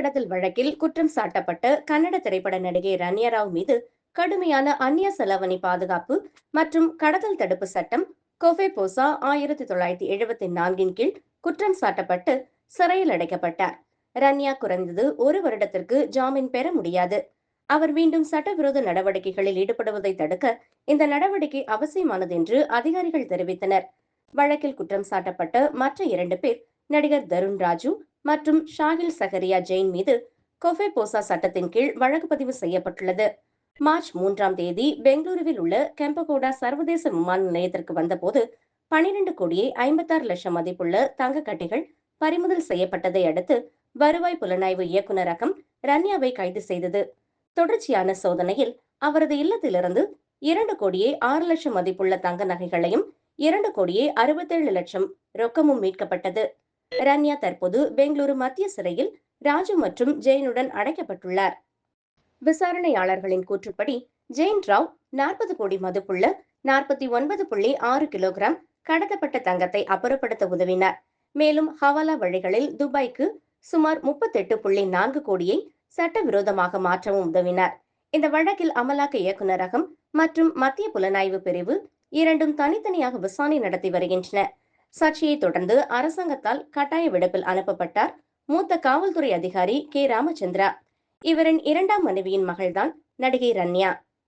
கடத்தல் வழக்கில் குற்றம் சாட்டப்பட்ட கன்னட திரைப்பட நடிகை ரன்யா ராவ் மீது கடுமையான அந்நிய செலவணி பாதுகாப்பு மற்றும் கடத்தல் தடுப்பு சட்டம் கொஃபே போசா ஆயிரத்தி தொள்ளாயிரத்தி எழுபத்தி நான்கின் கீழ் குற்றம் சாட்டப்பட்டு சிறையில் அடைக்கப்பட்டார். ரன்யா குறைந்தது ஒரு வருடத்திற்கு ஜாமீன் பெற முடியாது. அவர் மீண்டும் சட்டவிரோத நடவடிக்கைகளில் ஈடுபடுவதை தடுக்க இந்த நடவடிக்கை அவசியமானது என்று அதிகாரிகள் தெரிவித்தனர். வழக்கில் குற்றம் சாட்டப்பட்ட மற்ற இரண்டு பேர் நடிகர் தருண் ராஜு மற்றும் ஷாகில் சஹரியா ஜெயின் மீது கொஃபே போசா சட்டத்தின் கீழ் வழக்கு பதிவு செய்யப்பட்டுள்ளது. மார்ச் மூன்றாம் தேதி பெங்களூருவில் உள்ள கெம்பகோடா சர்வதேச விமான நிலையத்திற்கு வந்தபோது பனிரெண்டு கோடியே ஐம்பத்தாறு லட்சம் மதிப்புள்ள தங்க கட்டிகள் பறிமுதல் செய்யப்பட்டதை அடுத்து வருவாய் புலனாய்வு இயக்குநரகம் ரன்யாவை கைது செய்தது. தொடர்ச்சியான சோதனையில் அவரது இல்லத்திலிருந்து இரண்டு கோடியே ஆறு லட்சம் மதிப்புள்ள தங்க நகைகளையும் இரண்டு கோடியே அறுபத்தேழு லட்சம் ரொக்கமும் மீட்கப்பட்டது. ரன்யா தற்போது பெங்களூரு மத்திய சிறையில் ராஜு மற்றும் ஜெயினுடன் அடைக்கப்பட்டுள்ளார். விசாரணையாளர்களின் கூற்றுப்படி ஜெயின் ராவ் நாற்பது கோடி மதிப்புள்ள நாற்பத்தி ஒன்பது புள்ளி ஆறு கிலோகிராம் கடத்தப்பட்ட தங்கத்தை அப்புறப்படுத்த உதவினார். மேலும் ஹவாலா வழிகளில் துபாய்க்கு சுமார் முப்பத்தெட்டு புள்ளி நான்கு கோடியை சட்டவிரோதமாக மாற்றவும் உதவினார். இந்த வழக்கில் அமலாக்க இயக்குநரகம் மற்றும் மத்திய புலனாய்வு பிரிவு இரண்டும் தனித்தனியாக விசாரணை நடத்தி வருகின்றன. சர்ச்சையை தொடர்ந்து அரசாங்கத்தால் கட்டாய விடுப்பில் அனுப்பப்பட்டார் மூத்த காவல்துறை அதிகாரி கே. ராமச்சந்திரா. இவரின் இரண்டாம் மனைவியின் மகள்தான் நடிகை ரன்யா.